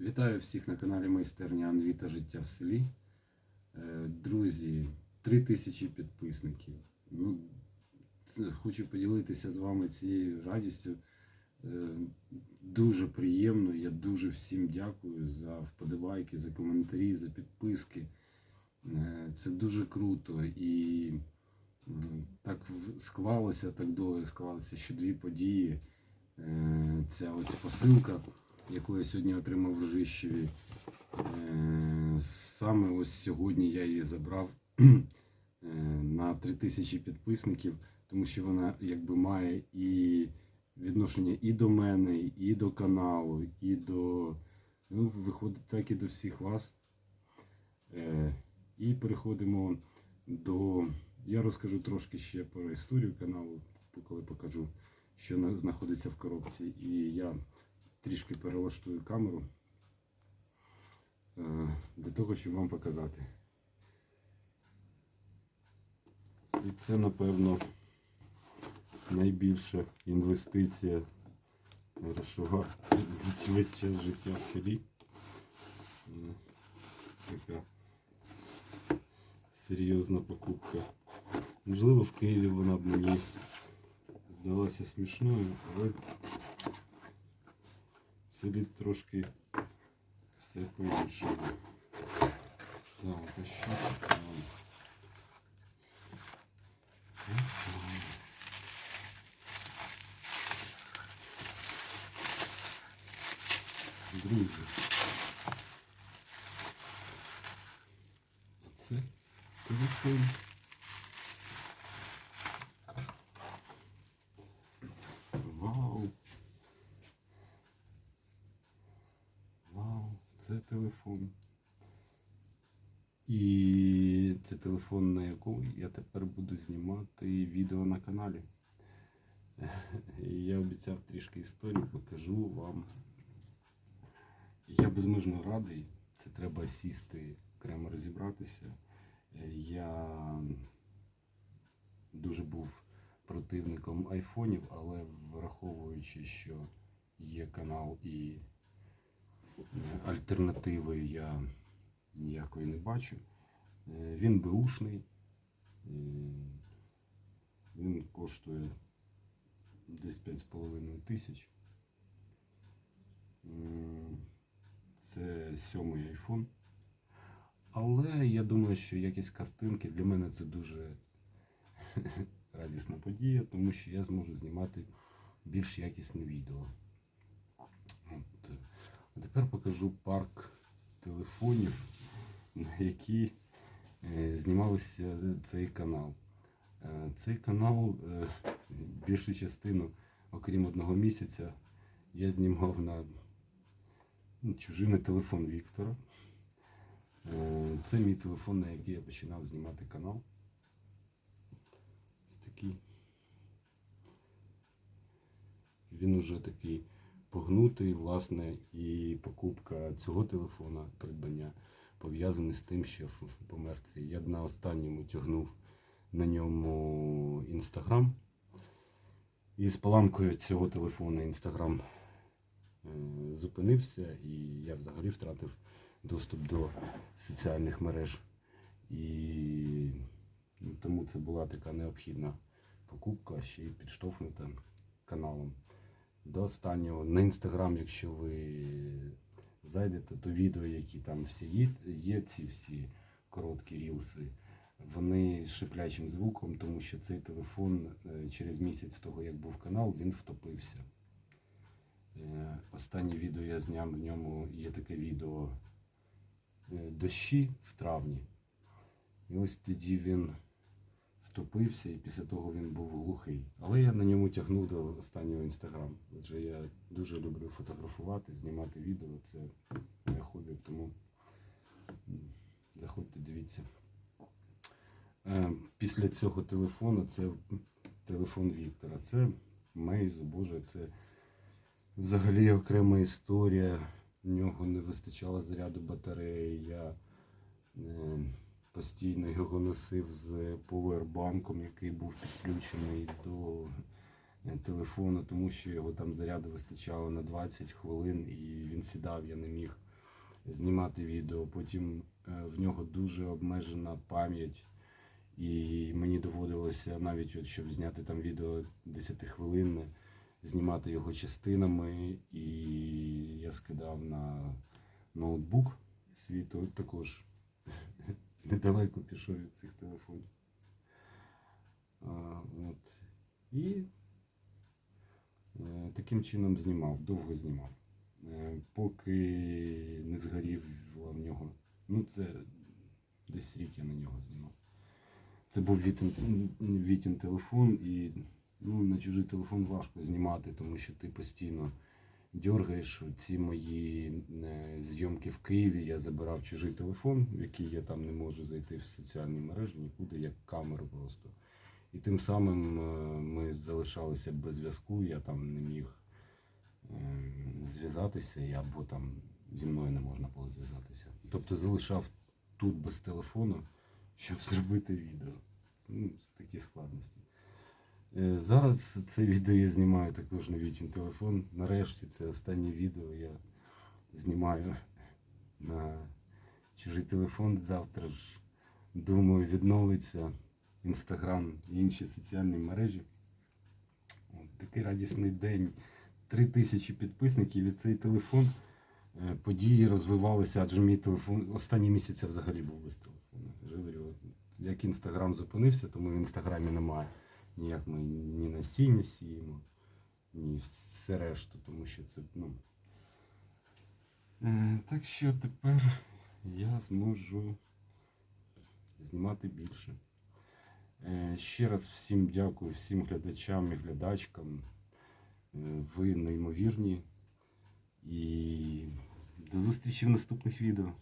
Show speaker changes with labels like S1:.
S1: Вітаю всіх на каналі Майстерня Анві та життя в селі. Е, Друзі, 3 тисячі підписників. Ну, хочу поділитися з вами цією радістю. Е, Дуже приємно. Я дуже всім дякую за вподобайки, за коментарі, за підписки. Е, Це дуже круто. І так склалося, так доля склалося, що дві події. Ця ось посилка яку я сьогодні отримав в Ржищеві. Е, Саме ось сьогодні я її забрав е, на 3000 підписників, тому що вона якби має і відношення і до мене, і до каналу, і до. Ну, виходить так і до всіх вас. Е, І переходимо до. Я розкажу трошки ще про історію каналу, коли покажу, що на- знаходиться в коробці. І я трішки перелаштую камеру е, для того, щоб вам показати. І це, напевно, найбільша інвестиція грошова за весь час життя в селі. Е, Така серйозна покупка. Можливо, в Києві вона б мені здалася смішною, але селі трошки все по-іншому. Так, а що там? Друзі. Це телефон. Це телефон. І це телефон, на якому я тепер буду знімати відео на каналі. Я обіцяв трішки історії, покажу вам. Я безмежно радий. Це треба сісти, окремо розібратися. Я дуже був противником айфонів, але враховуючи, що є канал і альтернативи я ніякої не бачу. Е, Він беушний. Е, Він коштує десь 5,5 тисяч. Це сьомий iPhone. Але я думаю, що якість картинки для мене це дуже радісна подія, тому що я зможу знімати більш якісне відео. А тепер покажу парк телефонів, на які е, знімався цей канал. Е, Цей канал е, більшу частину, окрім одного місяця, я знімав на ну, чужими телефон Віктора. Це мій телефон, на який я починав знімати канал. Ось такий. Він уже такий погнутий, власне, і покупка цього телефона, придбання, пов'язане з тим, що помер цей. Я на останньому тягнув на ньому інстаграм. І з поламкою цього телефону інстаграм е, зупинився, і я взагалі втратив доступ до соціальних мереж. І ну, тому це була така необхідна покупка, ще й підштовхнута каналом. До останнього на інстаграм, якщо ви зайдете, то відео, які там всі є, є ці всі короткі рілси, вони з шиплячим звуком, тому що цей телефон е, через місяць того, як був канал, він втопився. Е, Останнє відео я зняв в ньому є таке відео е, дощі в травні. І ось тоді він втопився, і після того він був глухий. Але я на ньому тягнув до останнього інстаграм. Отже, я дуже люблю фотографувати, знімати відео. Це моє хобі, тому заходьте, дивіться. Е, Після цього телефону це телефон Віктора. Це Мейзу, Боже, це взагалі окрема історія. В нього не вистачало заряду батареї. Я е, постійно його носив з повербанком, який був підключений до е, телефону, тому що його там заряду вистачало на 20 хвилин і він сідав, я не міг знімати відео. Потім е, в нього дуже обмежена пам'ять. І мені доводилося навіть, от, щоб зняти там відео 10 хвилинне, знімати його частинами. І я скидав на ноутбук свій, то також недалеко пішов від цих телефонів. А, от. І е, таким чином знімав, довго знімав. Е, поки не згоріла в нього. Ну, це десь рік я на нього знімав. Це був Вітін, Вітін телефон, і ну, на чужий телефон важко знімати, тому що ти постійно дергаєш ці мої е, зйомки в Києві. Я забирав чужий телефон, в який я там не можу зайти в соціальні мережі нікуди, як камеру просто. І тим самим е, ми залишалися без зв'язку, я там не міг е, зв'язатися, або там зі мною не можна було зв'язатися. Тобто залишав тут без телефону, щоб зробити відео. Ну, такі складності. Е, Зараз це відео я знімаю також на вічний телефон. Нарешті це останнє відео я знімаю на чужий телефон. Завтра ж, думаю, відновиться інстаграм і інші соціальні мережі. От, такий радісний день. Три тисячі підписників і цей телефон. Е, Події розвивалися, адже мій телефон останні місяці взагалі був без телефону. Я ж говорю, от, як інстаграм зупинився, тому в інстаграмі немає. Ніяк ми ні насіння сіємо, ні все решту, тому що це, ну. Е, так що тепер я зможу знімати більше. Е, ще раз всім дякую, всім глядачам і глядачкам. Е, ви неймовірні. І до зустрічі в наступних відео.